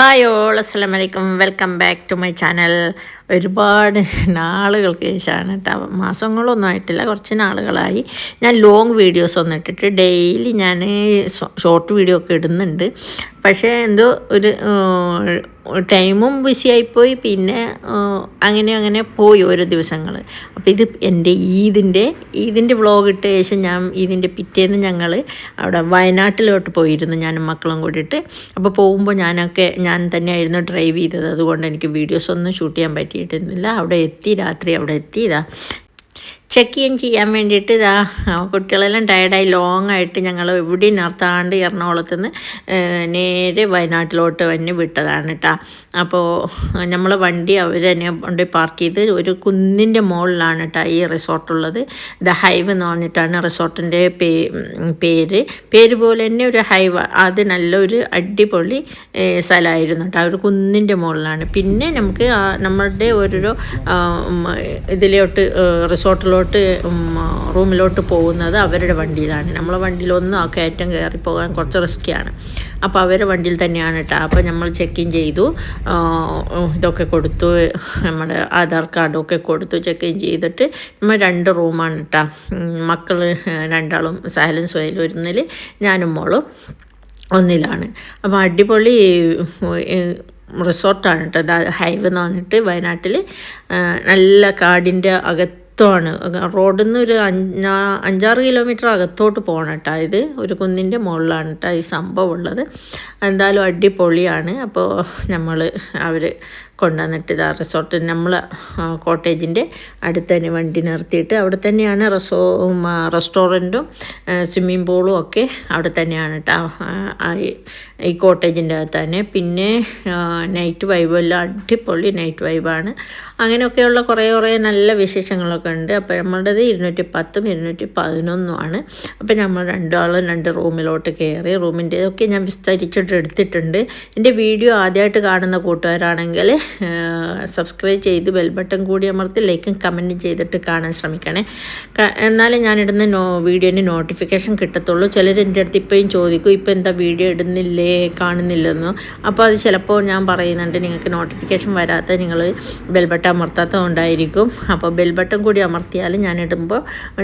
Hi all അസ്സാം വലൈക്കും welcome back to my channel. ഒരുപാട് നാളുകൾക്ക് ശേഷമാണ് കേട്ടോ മാസങ്ങളൊന്നും ആയിട്ടില്ല. കുറച്ച് നാളുകളായി. ഞാൻ ലോങ് വീഡിയോസ് ഒന്നും ഇട്ടിട്ട് ഡെയിലി ഞാൻ ഷോർട്ട് വീഡിയോ ഒക്കെ ഇടുന്നുണ്ട്. പക്ഷേ എന്തോ ഒരു ടൈമും ബിസി ആയിപ്പോയി. പിന്നെ അങ്ങനെ അങ്ങനെ പോയി ഓരോ ദിവസങ്ങൾ. അപ്പോൾ ഇത് എന്റെ ഈദിന്റെ ഈദിന്റെ വ്ളോഗ് ഇട്ട ശേഷം ഞാൻ ഈദിന്റെ പിറ്റേന്ന് ഞങ്ങൾ അവിടെ വയനാട്ടിലോട്ട് പോയിരുന്നു ഞാനും മക്കളും കൂടിയിട്ട്. അപ്പോൾ പോകുമ്പോൾ ഞാനൊക്കെ ഞാൻ തന്നെയായിരുന്നു ഡ്രൈവ് ചെയ്തത്. അതുകൊണ്ട് എനിക്ക് വീഡിയോസ് ഒന്നും ഷൂട്ട് ചെയ്യാൻ പറ്റിയിട്ടിരുന്നില്ല അവിടെ എത്തി രാത്രി അവിടെ എത്തി ഇതാ ചെക്ക് ഇൻ ചെയ്യാൻ വേണ്ടിയിട്ട് ഇതാ കുട്ടികളെല്ലാം ടയർഡായി ലോങ് ആയിട്ട് ഞങ്ങൾ എവിടെ നിർത്താണ്ട് എറണാകുളത്ത് നിന്ന് നേരെ വയനാട്ടിലോട്ട് തന്നെ വിട്ടതാണ് കേട്ടോ അപ്പോൾ നമ്മൾ വണ്ടി അവർ തന്നെ കൊണ്ട് പാർക്ക് ചെയ്ത് ഒരു കുന്നിന്റെ മുകളിലാണ് കേട്ടോ ഈ റിസോർട്ടുള്ളത് ദ ഹൈവ് എന്ന് പറഞ്ഞിട്ടാണ് റിസോർട്ടിന്റെ പേ പേര്. പേര് പോലെ തന്നെ ഒരു ഹൈവ് അത് നല്ലൊരു അടിപൊളി സ്ഥലമായിരുന്നു കേട്ടോ ഒരു കുന്നിന്റെ മുകളിലാണ് പിന്നെ നമുക്ക് നമ്മളുടെ ഓരോരോ ഇതിലോട്ട് റിസോർട്ടിലോട്ട് റൂമിലോട്ട് പോകുന്നത് അവരുടെ വണ്ടിയിലാണ്. നമ്മളെ വണ്ടിയിലൊന്നും ആ കയറ്റം കയറി പോകാൻ കുറച്ച് റിസ്ക്കിയാണ് അപ്പോൾ അവരുടെ വണ്ടിയിൽ തന്നെയാണ് കേട്ടോ അപ്പോൾ നമ്മൾ ചെക്ക് ഇൻ ചെയ്തു. ഇതൊക്കെ കൊടുത്തു. നമ്മുടെ ആധാർ കാർഡൊക്കെ കൊടുത്തു. ചെക്ക് ഇൻ ചെയ്തിട്ട് നമ്മൾ രണ്ട് റൂമാണ് കേട്ടോ മക്കൾ രണ്ടാളും സഹലും സ്വയലും ഒരുന്നിൽ ഞാനും മോളും ഒന്നിലാണ്. അപ്പോൾ അടിപൊളി റിസോർട്ടാണ് കേട്ടോ ഹൈവ് എന്ന് പറഞ്ഞിട്ട് വയനാട്ടിൽ നല്ല കാടിന്റെ അകത്ത് അകത്തമാണ് റോഡിൽ നിന്ന് ഒരു അഞ്ചാ അഞ്ചാറ് കിലോമീറ്റർ അകത്തോട്ട് പോകണം കേട്ടോ ഇത്. ഒരു കുന്നിന്റെ മുകളിലാണ് കേട്ടോ ഈ സംഭവം ഉള്ളത്. എന്തായാലും അടിപൊളിയാണ്. അപ്പോൾ നമ്മൾ അവർ കൊണ്ടുവന്നിട്ട് ഇതാ റിസോർട്ട് നമ്മൾ കോട്ടേജിന്റെ അടുത്ത് തന്നെ വണ്ടി നിർത്തിയിട്ട് അവിടെ തന്നെയാണ് റിസോ റെസ്റ്റോറന്റും സ്വിമ്മിംഗ് പൂളും ഒക്കെ അവിടെ തന്നെയാണ് കേട്ടോ ഈ കോട്ടേജിന്റെ അകത്ത് തന്നെ. പിന്നെ നൈറ്റ് വൈബ് എല്ലാം അടിപൊളി നൈറ്റ് വൈബാണ് അങ്ങനെയൊക്കെയുള്ള കുറേ കുറേ നല്ല വിശേഷങ്ങളൊക്കെ ഉണ്ട്. അപ്പോൾ നമ്മളുടേത് ഇരുന്നൂറ്റി പത്തും ഇരുന്നൂറ്റി പതിനൊന്നുമാണ് അപ്പോൾ നമ്മൾ രണ്ടാളും രണ്ട് റൂമിലോട്ട് കയറി റൂമിന്റെ ഒക്കെ ഞാൻ വിസ്തരിച്ചിട്ട് എടുത്തിട്ടുണ്ട്. എന്റെ വീഡിയോ ആദ്യമായിട്ട് കാണുന്ന കൂട്ടുകാരാണെങ്കിൽ സബ്സ്ക്രൈബ് ചെയ്ത് ബെൽ ബട്ടൺ കൂടി അമർത്തി ലൈക്കും കമന്റും ചെയ്തിട്ട് കാണാൻ ശ്രമിക്കണേ. എന്നാലേ ഞാനിടുന്ന നോ വീഡിയോന്റെ നോട്ടിഫിക്കേഷൻ കിട്ടത്തുള്ളൂ. ചിലർ എന്റെ അടുത്ത് ഇപ്പോഴും ചോദിക്കും ഇപ്പോൾ എന്താ വീഡിയോ ഇടുന്നില്ലേ? കാണുന്നില്ലെന്നോ? അപ്പോൾ അത് ചിലപ്പോൾ ഞാൻ പറയുന്നുണ്ട് നിങ്ങൾക്ക് നോട്ടിഫിക്കേഷൻ വരാത്ത നിങ്ങൾ ബെൽ ബട്ടൺ അമർത്താത്തത് കൊണ്ടായിരിക്കും. അപ്പോൾ ബെൽ ബട്ടൺ കൂടി അമർത്തിയാൽ ഞാൻ ഇടുമ്പോൾ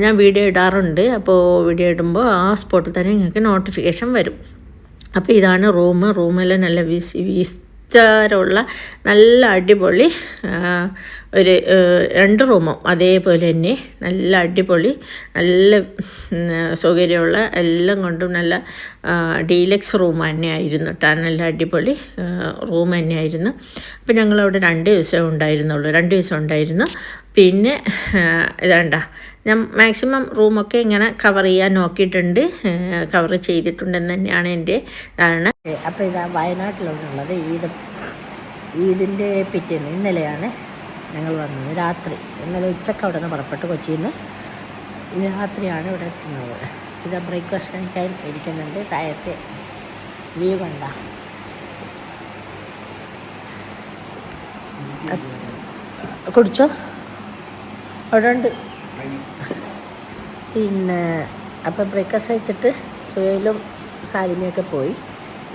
ഞാൻ വീഡിയോ ഇടാറുണ്ട്. അപ്പോൾ വീഡിയോ ഇടുമ്പോൾ ആ സ്പോട്ടിൽ തന്നെ നിങ്ങൾക്ക് നോട്ടിഫിക്കേഷൻ വരും. അപ്പോൾ ഇതാണ് റൂം റൂമെല്ലാം നല്ല വിസ് വിസ്താരമുള്ള നല്ല അടിപൊളി ഒരു രണ്ട് റൂമും അതേപോലെ തന്നെ നല്ല അടിപൊളി നല്ല സൗകര്യമുള്ള എല്ലാം കൊണ്ടും നല്ല ഡീലക്സ് റൂം തന്നെയായിരുന്നു. കേട്ടോ നല്ല അടിപൊളി റൂം തന്നെയായിരുന്നു. അപ്പോൾ ഞങ്ങളവിടെ രണ്ട് ദിവസം ഉണ്ടായിരുന്നുള്ളൂ രണ്ട് ദിവസം ഉണ്ടായിരുന്നു. പിന്നെ ഇതാണ്ട ഞാൻ മാക്സിമം റൂമൊക്കെ ഇങ്ങനെ കവർ ചെയ്യാൻ നോക്കിയിട്ടുണ്ട്. കവർ ചെയ്തിട്ടുണ്ടെന്ന് തന്നെയാണ് എന്റെ ധാരണ. അപ്പോൾ ഇതാ വയനാട്ടിലോട്ടുള്ളത് ഈദ് ഈദിന്റെ പിറ്റേന്ന് ഇന്നലെയാണ് ഞങ്ങൾ വന്നത് രാത്രി. ഇന്നലെ ഉച്ചയ്ക്ക് അവിടെ നിന്ന് പുറപ്പെട്ട് കൊച്ചിയിൽ നിന്ന് രാത്രിയാണ് ഇവിടെ എത്തുന്നത്. ഇത് ബ്രേക്ക്ഫാസ്റ്റ് കഴിക്കാൻ ഇരിക്കുന്നുണ്ട്. താഴത്തെ വ്യൂ കണ്ട. കുടിച്ചോ? അവിടെ ഉണ്ട് പിന്നെ അപ്പം ബ്രേക്ക്ഫാസ്റ്റ് കഴിച്ചിട്ട് സുഹേലും സാലിമയൊക്കെ പോയി.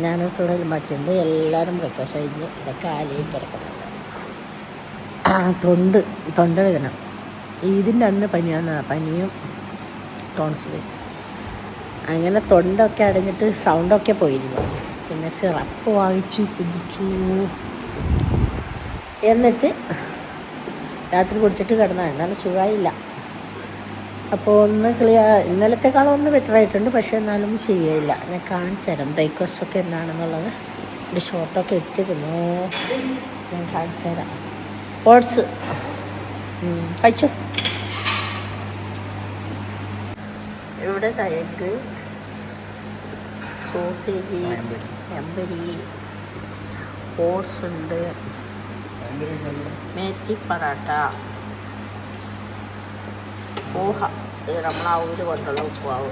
ഞാനും സുഹേലും ബാക്കിയുണ്ട്. എല്ലാവരും ബ്രേക്ക്ഫാസ്റ്റ് കഴിഞ്ഞ് ഇതൊക്കെ ആലയിൽ കിടക്കുന്നുണ്ട്. തൊണ്ട് തൊണ്ടവേദന ഇതിന്റെ അന്ന് പനിയാണ് പനിയും ടോൺസിലും. അങ്ങനെ തൊണ്ടൊക്കെ അടഞ്ഞിട്ട് സൗണ്ടൊക്കെ പോയിരുന്നു. പിന്നെ സിറപ്പ് വാങ്ങിച്ചു കുടിച്ചു. എന്നിട്ട് രാത്രി കുടിച്ചിട്ട് കിടന്നാൽ എന്നാലും സുഖമായില്ല അപ്പോൾ ഒന്ന് ക്ലിയർ ഇന്നലത്തെക്കാളും ഒന്ന് ബെറ്റർ ആയിട്ടുണ്ട്. പക്ഷേ എന്നാലും ശരിയായില്ല. ഞാൻ കാണിച്ചു തരാം ബ്രേക്ക്ഫാസ്റ്റ് ഒക്കെ എന്താണെന്നുള്ളത്. എന്റെ ഷോർട്ടൊക്കെ ഇട്ടിരുന്നു. ഞാൻ കാണിച്ചു തരാം ഓട്സ് കഴിച്ചു? ഇവിടെ തയക്ക് സോസേജ് എമ്പരി ഓട്സ് ഉണ്ട്. മേത്തി പറാട്ട പോഹ. ഇത് നമ്മൾ ആ ഊര് കൊണ്ടുള്ള ഉപ്പുമാവ്.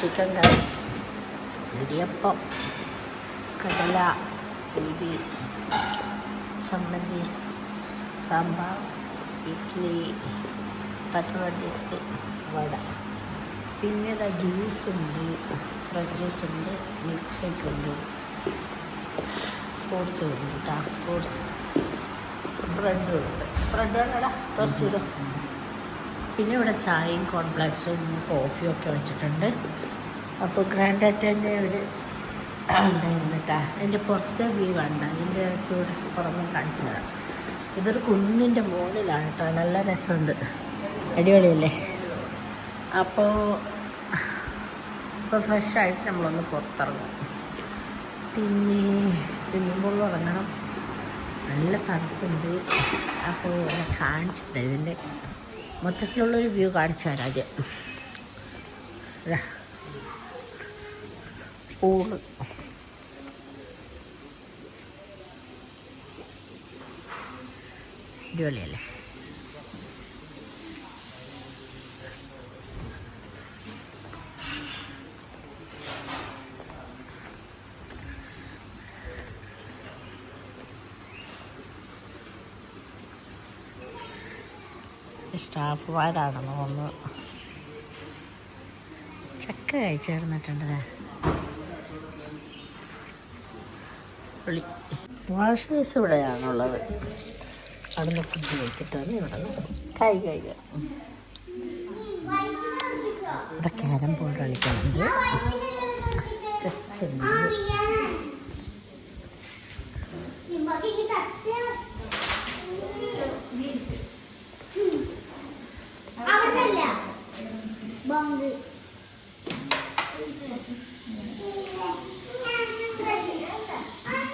ചിക്കൻ കറി. ഇടിയപ്പം. കടല. പൂരി ചമ്മന്തി. സാമ്പാർ. ഇഡ്ഡലി ബജ്ജീസ് വട. പിന്നെ ഇതാ ജ്യൂസ് ഉണ്ട്. ഫ്രഷ് ജ്യൂസ് ഉണ്ട്. മിൽക്ക് ഷേക്ക് ഉണ്ട്. ഫ്രൂട്ട്സ് ഉണ്ട്. കേട്ടോ ഫ്രൂട്ട്സ്. ബ്രെഡ് ഉണ്ട്. ബ്രെഡ് വേണടാ ടോസ്റ്റ് ചെയ്തോ. പിന്നെ ഇവിടെ ചായയും കോൺഫ്ലക്സും കോഫിയും ഒക്കെ വെച്ചിട്ടുണ്ട്. അപ്പോൾ ഗ്രാൻഡ് അറ്റന്റെ ഒരു ഉണ്ടായിരുന്നിട്ടാ അതിന്റെ പുറത്തെ വ്യൂ കണ്ട അതിന്റെ അടുത്തൂടെ പുറമെ കാണിച്ചു തരാം. ഇതൊരു കുന്നിന്റെ മുകളിലാണ് കേട്ടോ നല്ല രസമുണ്ട്. അടിപൊളിയല്ലേ? അപ്പോൾ ഇപ്പോൾ ഫ്രഷായിട്ട് നമ്മളൊന്ന് പുറത്തിറങ്ങും. പിന്നെ സ്വിമ്മിംഗ് പൂളിൽ ഇറങ്ങണം. നല്ല തണുപ്പുണ്ട്. അപ്പോൾ കാണിച്ചിട്ടില്ല ഇതിന്റെ മൊത്തത്തിലുള്ളൊരു വ്യൂ കാണിച്ചു തരാം ആദ്യം. പൂൾ അടിപൊളിയല്ലേ? സ്റ്റാഫുമാരാണെന്ന് തോന്നുന്നു ചക്ക കഴിച്ചിരുന്നിട്ടുണ്ട് പുളി വാഷ് ബേസ് ഇവിടെയാണുള്ളത്. അവിടുന്ന് ഫുഡ് കഴിച്ചിട്ടാണ് ഇവിടെ കൈ കഴിക്കുക ഇവിടെ ക്യാരം ബോർഡ് കളിക്കുന്നുണ്ട്. ചെസ് ഉണ്ട്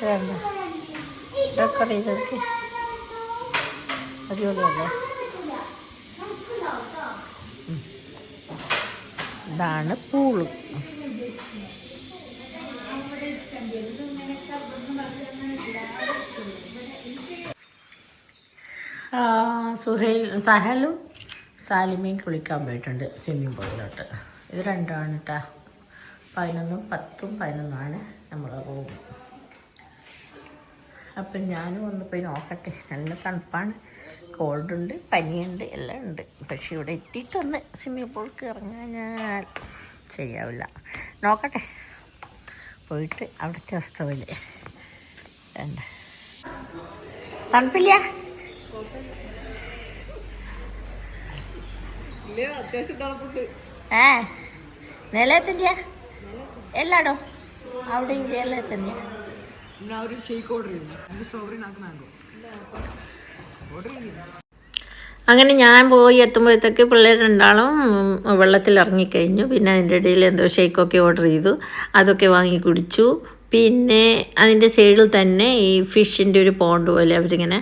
വേണ്ട ചെയ്തൊക്കെ അടിപൊളിയല്ലേ? ഇതാണ് പൂൾ. സുഹൈൽ സഹലും സാലിമയും കുളിക്കാൻ പോയിട്ടുണ്ട് സ്വിമ്മിംഗ് പൂളിലോട്ട്. ഇത് രണ്ടാണ് കേട്ടോ പതിനൊന്നും പത്തും പതിനൊന്നാണ് നമ്മളെ റൂം. അപ്പം ഞാനും ഒന്ന് പോയി നോക്കട്ടെ. നല്ല തണുപ്പാണ്. കോൾഡ് ഉണ്ട് പനിയുണ്ട് എല്ലാം ഉണ്ട്. പക്ഷെ ഇവിടെ എത്തിയിട്ടൊന്ന് സ്വിമ്മിംഗ് പൂൾക്ക് ഇറങ്ങാൻ ശരിയാവില്ല. നോക്കട്ടെ. പോയിട്ട് അവിടുത്തെ അവസ്ഥ പോലെ. വേണ്ട. തണുപ്പില്ല? ഏ? നിലയത്തിന്റെ എല്ലാടോ? അവിടെ ഇവിടെ എല്ലാം എത്തുന്ന അങ്ങനെ ഞാൻ പോയി എത്തുമ്പോഴത്തേക്ക് പിള്ളേർ രണ്ടാളും വെള്ളത്തിൽ ഇറങ്ങിക്കഴിഞ്ഞു. പിന്നെ അതിന്റെ ഇടയിൽ എന്തോ ഷേക്കൊക്കെ ഓർഡർ ചെയ്തു. അതൊക്കെ വാങ്ങി കുടിച്ചു. പിന്നെ അതിന്റെ സൈഡിൽ തന്നെ ഈ ഫിഷിന്റെ ഒരു പോണ്ട് പോലെ അവരിങ്ങനെ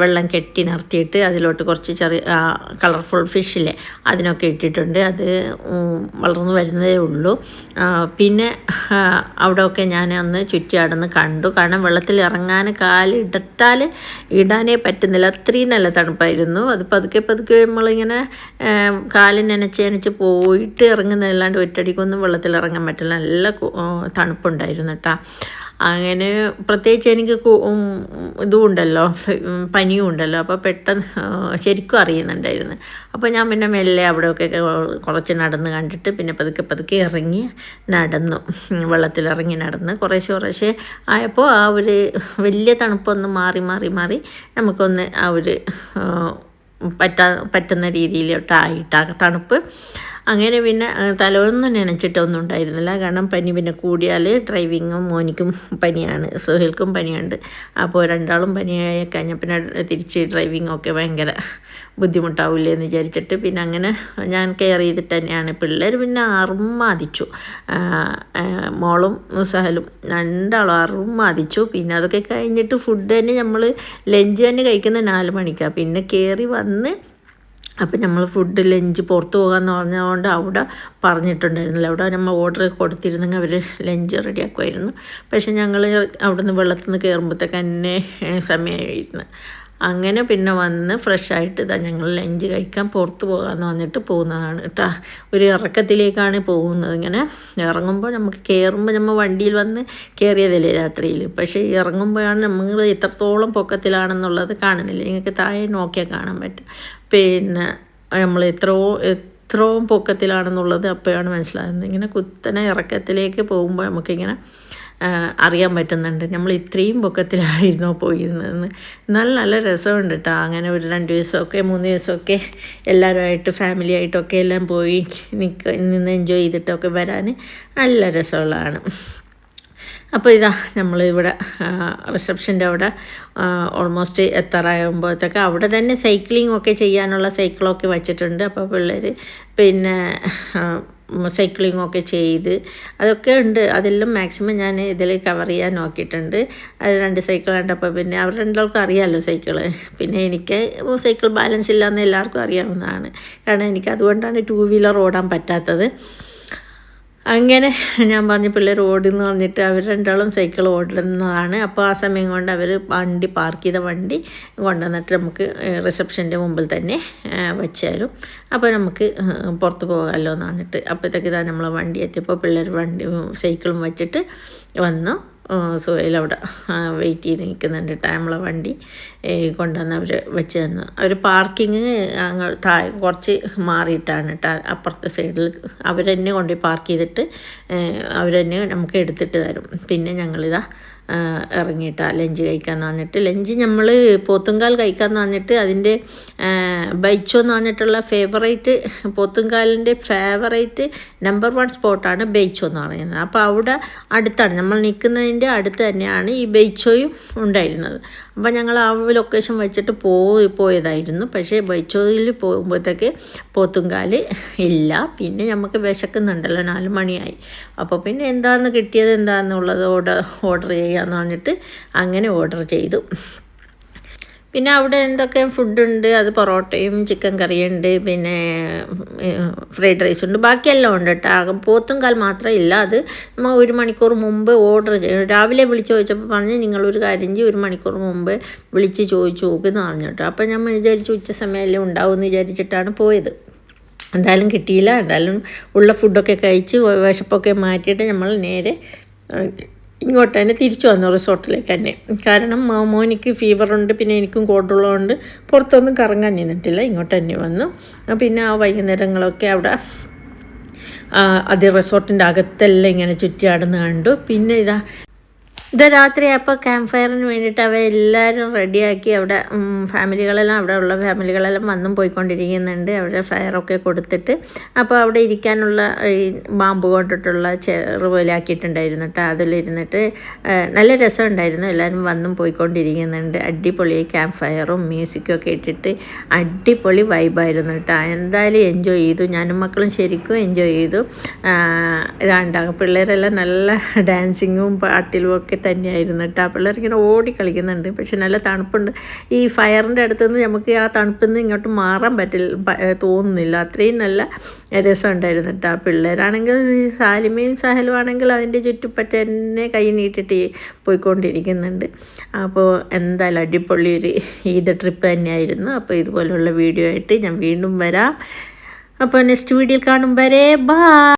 വെള്ളം കെട്ടി നിർത്തിയിട്ട് അതിലോട്ട് കുറച്ച് ചെറിയ കളർഫുൾ ഫിഷില്ലേ അതിനൊക്കെ ഇട്ടിട്ടുണ്ട്. അത് വളർന്നു വരുന്നതേ ഉള്ളൂ. പിന്നെ അവിടെയൊക്കെ ഞാൻ അന്ന് ചുറ്റിയാടന്ന് കണ്ടു. കാരണം വെള്ളത്തിൽ ഇറങ്ങാൻ കാലിട്ടാൽ ഇടാനേ പറ്റുന്നില്ല. അത്രയും നല്ല തണുപ്പായിരുന്നു. അത് പതുക്കെ പതുക്കെ നമ്മളിങ്ങനെ കാലിന് കാൽ നനച്ച് നനച്ച് പോയിട്ട് ഇറങ്ങുന്നതല്ലാണ്ട് ഒറ്റടിക്കൊന്നും വെള്ളത്തിൽ ഇറങ്ങാൻ പറ്റില്ല. നല്ല തണുപ്പുണ്ടായിരുന്നു കേട്ടോ. അങ്ങനെ പ്രത്യേകിച്ച് എനിക്ക് ഇതും ഉണ്ടല്ലോ പനിയും ഉണ്ടല്ലോ അപ്പോൾ പെട്ടെന്ന് ശരിക്കും അറിയുന്നുണ്ടായിരുന്നു. അപ്പോൾ ഞാൻ പിന്നെ മെല്ലെ അവിടെയൊക്കെ കുറച്ച് നടന്ന് കണ്ടിട്ട് പിന്നെ പതുക്കെ പതുക്കെ ഇറങ്ങി നടന്നു. വെള്ളത്തിലിറങ്ങി നടന്ന് കുറേശ്ശെ കുറേശ്ശെ ആയപ്പോൾ ആ ഒരു വലിയ തണുപ്പൊന്ന് മാറി മാറി മാറി നമുക്കൊന്ന് ആ ഒരു പറ്റാ പറ്റുന്ന രീതിയിലോട്ടായിട്ട് ആ തണുപ്പ്. അങ്ങനെ പിന്നെ തലവൊന്നും നനച്ചിട്ടൊന്നും ഉണ്ടായിരുന്നില്ല. കാരണം പനി പിന്നെ കൂടിയാൽ ഡ്രൈവിങ്ങും മോനിക്കും പനിയാണ് സുഹേൽക്കും പനിയുണ്ട്. അപ്പോൾ രണ്ടാളും പനിയായി കഴിഞ്ഞാൽ പിന്നെ തിരിച്ച് ഡ്രൈവിങ്ങൊക്കെ ഭയങ്കര ബുദ്ധിമുട്ടാവില്ലേ എന്ന് വിചാരിച്ചിട്ട് പിന്നെ അങ്ങനെ ഞാൻ കെയർ ചെയ്തിട്ട് തന്നെയാണ്. പിള്ളേർ പിന്നെ അറുമാതിച്ചു മോളും സഹലും രണ്ടാളും അറുമാതിച്ചു പിന്നെ അതൊക്കെ കഴിഞ്ഞിട്ട് ഫുഡ് തന്നെ നമ്മൾ ലഞ്ച് തന്നെ കഴിക്കുന്ന നാല് മണിക്കാണ് പിന്നെ കയറി വന്ന് അപ്പം നമ്മൾ ഫുഡ് ലഞ്ച് പുറത്ത് പോകാമെന്ന് പറഞ്ഞതുകൊണ്ട് അവിടെ പറഞ്ഞിട്ടുണ്ടായിരുന്നില്ല. അവിടെ നമ്മൾ ഓർഡർ കൊടുത്തിരുന്നെങ്കിൽ അവർ ലഞ്ച് റെഡിയാക്കുമായിരുന്നു പക്ഷെ ഞങ്ങൾ അവിടെ നിന്ന് വെള്ളത്തിൽ നിന്ന് കയറുമ്പോഴത്തേക്ക് തന്നെ സമയമായിരുന്നു അങ്ങനെ പിന്നെ വന്ന് ഫ്രഷായിട്ട് ഇതാ ഞങ്ങൾ ലഞ്ച് കഴിക്കാൻ പുറത്ത് പോകാമെന്ന് പറഞ്ഞിട്ട് പോകുന്നതാണ് കേട്ടോ. ഒരു ഇറക്കത്തിലേക്കാണ് പോകുന്നത്. ഇങ്ങനെ ഇറങ്ങുമ്പോൾ നമുക്ക് കയറുമ്പോൾ നമ്മൾ വണ്ടിയിൽ വന്ന് കയറിയതല്ലേ രാത്രിയിൽ പക്ഷേ ഇറങ്ങുമ്പോഴാണ് നമ്മൾ എത്രത്തോളം പൊക്കത്തിലാണെന്നുള്ളത് കാണുന്നില്ല. നിങ്ങൾക്ക് താഴെ നോക്കിയാൽ കാണാൻ പറ്റും. പിന്നെ നമ്മൾ എത്രയോ എത്രയും പൊക്കത്തിലാണെന്നുള്ളത് അപ്പോഴാണ് മനസ്സിലാകുന്നത്. ഇങ്ങനെ കുത്തനെ ഇറക്കത്തിലേക്ക് പോകുമ്പോൾ നമുക്കിങ്ങനെ അറിയാൻ പറ്റുന്നുണ്ട്. നമ്മൾ ഇത്രയും പൊക്കത്തിലായിരുന്നോ പോയിരുന്നതെന്ന്. എന്നാലും നല്ല രസമുണ്ട് കേട്ടോ അങ്ങനെ ഒരു രണ്ട് ദിവസമൊക്കെ മൂന്ന് ദിവസമൊക്കെ എല്ലാവരുമായിട്ട് ഫാമിലി ആയിട്ടൊക്കെ എല്ലാം പോയി നിൽക്ക നിന്ന് എൻജോയ് ചെയ്തിട്ടൊക്കെ വരാൻ നല്ല രസമുള്ളതാണ്. അപ്പോൾ ഇതാ നമ്മൾ ഇവിടെ റിസപ്ഷന്റെ അവിടെ ഓൾമോസ്റ്റ് എത്താറാകുമ്പോഴത്തേക്ക് അവിടെ തന്നെ സൈക്ലിംഗ് ഒക്കെ ചെയ്യാനുള്ള സൈക്കിളൊക്കെ വച്ചിട്ടുണ്ട്. അപ്പോൾ പിള്ളേർ പിന്നെ സൈക്ലിംഗ് ഒക്കെ ചെയ്ത് അതൊക്കെ ഉണ്ട്. അതെല്ലാം മാക്സിമം ഞാൻ ഇതിൽ കവർ ചെയ്യാൻ നോക്കിയിട്ടുണ്ട്. രണ്ട് സൈക്കിൾ കണ്ടപ്പോൾ പിന്നെ അവർ രണ്ടാൾക്കും അറിയാമല്ലോ സൈക്കിൾ പിന്നെ എനിക്ക് സൈക്കിൾ ബാലൻസ് ഇല്ലയെന്ന് എല്ലാവർക്കും അറിയാവുന്നതാണ്. കാരണം എനിക്ക് അതുകൊണ്ടാണ് ടൂ വീലർ ഓടാൻ പറ്റാത്തത്. അങ്ങനെ ഞാൻ പറഞ്ഞ പിള്ളേർ ഓടുന്നു പറഞ്ഞിട്ട് അവർ രണ്ടാളും സൈക്കിൾ ഓടുന്നതാണ്. അപ്പോൾ ആ സമയം കൊണ്ട് അവർ വണ്ടി പാർക്ക് ചെയ്ത വണ്ടി കൊണ്ടുവന്നിട്ട് നമുക്ക് റിസപ്ഷന്റെ മുമ്പിൽ തന്നെ വെച്ചാലും അപ്പോൾ നമുക്ക് പുറത്ത് പോകാമല്ലോ എന്ന് പറഞ്ഞിട്ട് അപ്പോഴത്തേക്ക് ഇതാ നമ്മളെ വണ്ടി എത്തിയപ്പോൾ പിള്ളേർ വണ്ടി സൈക്കിളും വെച്ചിട്ട് വന്നു. സുഹൈൽ അവിടെ വെയിറ്റ് ചെയ്ത് നിൽക്കുന്നുണ്ട്. കേട്ടോ നമ്മളെ വണ്ടി കൊണ്ടുവന്ന് അവർ വെച്ച് തന്നു. അവർ പാർക്കിങ് അങ്ങ് താഴെ കുറച്ച് മാറിയിട്ടാണ് കേട്ടോ അപ്പുറത്തെ സൈഡിൽ അവരെന്നെ കൊണ്ടുപോയി പാർക്ക് ചെയ്തിട്ട് അവരെന്നെ നമുക്ക് എടുത്തിട്ട് തരും. പിന്നെ ഞങ്ങളിതാ ഇറങ്ങിയിട്ടാണ് ലഞ്ച് കഴിക്കാമെന്ന് പറഞ്ഞിട്ട് ലഞ്ച് നമ്മൾ പോത്തുങ്കാൽ കഴിക്കാമെന്ന് പറഞ്ഞിട്ട് അതിന്റെ ബൈച്ചോ എന്ന് പറഞ്ഞിട്ടുള്ള ഫേവറേറ്റ് പോത്തുംകാലിന്റെ ഫേവറേറ്റ് നമ്പർ വൺ സ്പോട്ടാണ് ബൈച്ചോ എന്ന് പറയുന്നത്. അപ്പോൾ അവിടെ അടുത്താണ് നമ്മൾ നിൽക്കുന്നതിന്റെ അടുത്ത് തന്നെയാണ് ഈ ബൈച്ചോയും ഉണ്ടായിരുന്നത്. അപ്പോൾ ഞങ്ങൾ ആ ലൊക്കേഷൻ വെച്ചിട്ട് പോയി പോയതായിരുന്നു. പക്ഷേ ബൈച്ചോയിൽ പോകുമ്പോഴത്തേക്ക് പോത്തുംകാൽ ഇല്ല. പിന്നെ നമുക്ക് വിശക്കുന്നുണ്ടല്ലോ നാല് മണിയായി. അപ്പോൾ പിന്നെ എന്താണെന്ന് കിട്ടിയത് എന്താണെന്നുള്ളത് ഓർഡർ ഓർഡർ ചെയ്യാമെന്ന് പറഞ്ഞിട്ട് അങ്ങനെ ഓർഡർ ചെയ്തു. പിന്നെ അവിടെ എന്തൊക്കെ ഫുഡുണ്ട് അത് പൊറോട്ടയും ചിക്കൻ കറിയുണ്ട് പിന്നെ ഫ്രൈഡ് റൈസ് ഉണ്ട്. ബാക്കിയെല്ലാം ഉണ്ട് കേട്ടോ. പോത്തും കാൽ മാത്രമേ ഇല്ല. അത് നമ്മൾ ഒരു മണിക്കൂർ മുമ്പ് ഓർഡർ രാവിലെ വിളിച്ച് ചോദിച്ചപ്പോൾ പറഞ്ഞ് നിങ്ങളൊരു കാര്യം ചെയ്യും ഒരു മണിക്കൂർ മുമ്പ് വിളിച്ച് ചോദിച്ചു നോക്കുമെന്ന് പറഞ്ഞു കേട്ടോ. അപ്പോൾ ഞാൻ വിചാരിച്ചു ഉച്ച സമയമല്ലേ ഉണ്ടാവുമെന്ന് വിചാരിച്ചിട്ടാണ് പോയത്. എന്തായാലും കിട്ടിയില്ല. എന്തായാലും ഉള്ള ഫുഡൊക്കെ കഴിച്ച് വിശപ്പൊക്കെ മാറ്റിയിട്ട് നമ്മൾ നേരെ ഇങ്ങോട്ട് തന്നെ തിരിച്ചു വന്നു റിസോർട്ടിലേക്ക് തന്നെ. കാരണം മോനിക്ക് ഫീവറുണ്ട് പിന്നെ എനിക്കും കോട്ടുള്ളതുകൊണ്ട് പുറത്തൊന്നും കറങ്ങാൻ നിന്നിട്ടില്ല ഇങ്ങോട്ട് തന്നെ വന്നു. പിന്നെ ആ വൈകുന്നേരങ്ങളൊക്കെ അവിടെ അത് റിസോർട്ടിന്റെ അകത്തെല്ലാം ഇങ്ങനെ ചുറ്റിയാടുന്ന കണ്ടു. പിന്നെ ഇതാ ഇത് രാത്രി അപ്പോൾ ക്യാമ്പ് ഫയറിന് വേണ്ടിയിട്ട് അവരെല്ലാവരും റെഡിയാക്കി അവിടെ ഫാമിലികളെല്ലാം അവിടെ ഉള്ള ഫാമിലികളെല്ലാം വന്നും പോയിക്കൊണ്ടിരിക്കുന്നുണ്ട്. അവിടെ ഫയറൊക്കെ കൊടുത്തിട്ട് അപ്പോൾ അവിടെ ഇരിക്കാനുള്ള ഈ ബാമ്പ് കൊണ്ടിട്ടുള്ള ചെറു പോലെ ആക്കിയിട്ടുണ്ടായിരുന്നു കേട്ടോ അതിലിരുന്നിട്ട് നല്ല രസമുണ്ടായിരുന്നു. എല്ലാവരും വന്നും പോയിക്കൊണ്ടിരിക്കുന്നുണ്ട്. അടിപൊളി ക്യാമ്പ് ഫയറും മ്യൂസിക്കും ഒക്കെ ഇട്ടിട്ട് അടിപൊളി വൈബായിരുന്നു കേട്ടോ എന്തായാലും എൻജോയ് ചെയ്തു. ഞാനും മക്കളും ശരിക്കും എൻജോയ് ചെയ്തു. ഇതാണ്ടാകും പിള്ളേരെല്ലാം നല്ല ഡാൻസിങ്ങും പാട്ടിലും ഒക്കെ തന്നെയായിരുന്നു കേട്ടോ. പിള്ളേർ ഇങ്ങനെ ഓടി കളിക്കുന്നുണ്ട്. പക്ഷെ നല്ല തണുപ്പുണ്ട്. ഈ ഫയറിന്റെ അടുത്തുനിന്ന് നമുക്ക് ആ തണുപ്പിൽ നിന്ന് ഇങ്ങോട്ട് മാറാൻ പറ്റില്ല തോന്നുന്നില്ല. അത്രയും നല്ല രസമുണ്ടായിരുന്നു കേട്ടോ പിള്ളേരാണെങ്കിൽ സാലിമയും സഹലും ആണെങ്കിൽ അതിന്റെ ചുറ്റുപറ്റ തന്നെ കൈ നീട്ടിട്ട് പോയിക്കൊണ്ടിരിക്കുന്നുണ്ട്. അപ്പോൾ എന്തായാലും അടിപൊളി ഒരു ഈദ് ട്രിപ്പ് തന്നെയായിരുന്നു. അപ്പോൾ ഇതുപോലുള്ള വീഡിയോ ആയിട്ട് ഞാൻ വീണ്ടും വരാം. അപ്പോൾ നെക്സ്റ്റ് വീഡിയോയിൽ കാണും വരെ. ബാ.